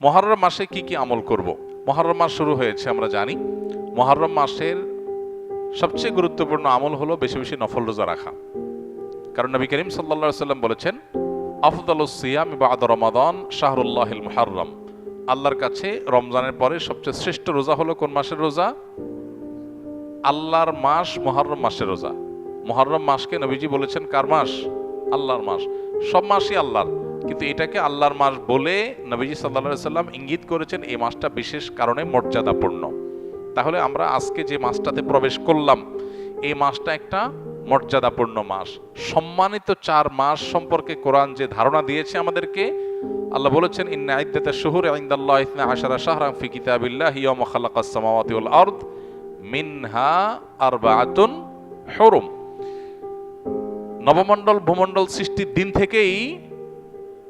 মহরম মাসে কি কি আমল করব? মহরম মাস শুরু হয়েছে, আমরা জানি। মহরম মাসের সবচেয়ে গুরুত্বপূর্ণ আমল হলো বেশি বেশি নফল রোজা রাখা। কারণ নবী করিম সাল্লা সাল্লাম বলেছেন আফদাল সিয়াম বাদ রমাদান শাহরুল্লাহিল মুহাররম। আল্লাহর কাছে রমজানের পরে সবচেয়ে শ্রেষ্ঠ রোজা হলো কোন মাসের রোজা? আল্লাহর মাস মহরম মাসের রোজা। মহরম মাসকে নবীজি বলেছেন কার মাস? আল্লাহর মাস। সব মাসই আল্লাহর। কিন্তু এটাকে আল্লাহর মাস বলে নবীজি সাল্লা সাল্লাম ইঙ্গিত করেছেন এই মাসটা বিশেষ কারণে মর্যাদাপূর্ণ। তাহলে আমরা আজকে যে মাসটাতে প্রবেশ করলাম, এই মাসটা একটা মর্যাদাপূর্ণ মাস। সম্মানিত চার মাস সম্পর্কে কোরআন যে ধারণা দিয়েছে আমাদেরকে, আল্লাহ বলেছেন, ইন্না ইদ্দাতা শুহুর ইনদাল্লাহ ইসনা আশারা শাহরাম ফি ইয়াউমা খালাকাস সামাওয়াতি ওয়াল মিনহা আরবাআতুন নবমণ্ডল, ভূমণ্ডল সৃষ্টির দিন থেকেই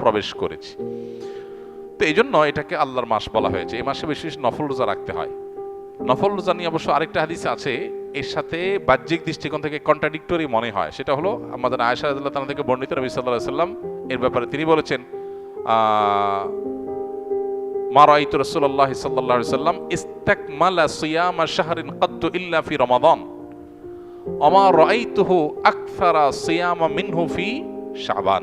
প্রবেশ করেছি। তো এই জন্য এটাকে আল্লাহর মাস বলা হয়েছে। এই মাসে বেশি বেশি নফল রোজা রাখতে হয়। নফল রোজা নিয়ে অবশ্য আরেকটা হাদিস আছে। এর সাথে বাহ্যিক দৃষ্টিকোণ থেকে কন্ট্রাডিক্টরি মনে হয়। সেটা হলো আমাদের আয়সা রাদিয়াল্লাহু তাআলা থেকে বর্ণিত নবী সাল্লাম এর ব্যাপারে তিনি বলেছেন আহ, মা রাআইতু রাসূলুল্লাহ সাল্লাল্লাহু আলাইহি সাল্লাম ইস্তাকমালা সিয়ামা শাহরিন কাদ্দু ইল্লা ফি রমাদান। ওমা রাআইতুহু আকসারা সিয়ামা মিনহু ফি শাবান।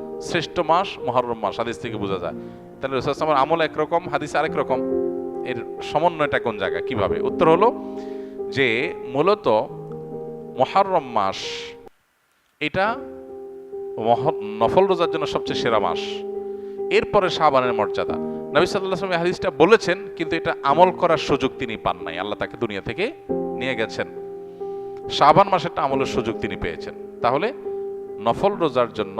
শ্রেষ্ঠ মাস, মহরম মাস, হাদিস থেকে বোঝা যায়। তাহলে রসুলামের আমল একরকম, হাদিস আরেক রকম। এর সমন্বয়টা কোন জায়গায় কীভাবে? উত্তর হলো যে, মূলত মহরম মাস, এটা নফল রোজার জন্য সবচেয়ে সেরা মাস। এরপরে শাবানের মর্যাদা। নবী সাল্লাহ হাদিসটা বলেছেন, কিন্তু এটা আমল করার সুযোগ তিনি পান নাই। আল্লাহ তাকে দুনিয়া থেকে নিয়ে গেছেন। শাবান মাসেরটা আমলের সুযোগ তিনি পেয়েছেন। তাহলে নফল রোজার জন্য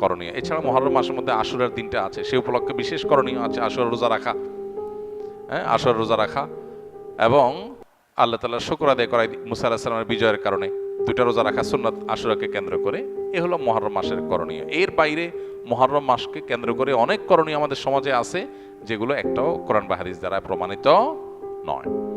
করণীয়। এছাড়া মহরম মাসের মধ্যে আশুরার দিনটা আছে। সে উপলক্ষে বিশেষ করণীয় আছে আশুরার রোজা রাখা। হ্যাঁ আশুরার রোজা রাখা এবং আল্লাহ তালা শুক্র আদায় করাই মুসা আল্লাহ সাল্লামের বিজয়ের কারণে দুইটা রোজা রাখা সুন্নাত আশুরাকে কেন্দ্র করে। এ হলো মহরম মাসের করণীয়। এর বাইরে মহরম মাসকে কেন্দ্র করে অনেক করণীয় আমাদের সমাজে আছে, যেগুলো একটাও কোরআন বা হাদিস দ্বারা প্রমাণিত নয়।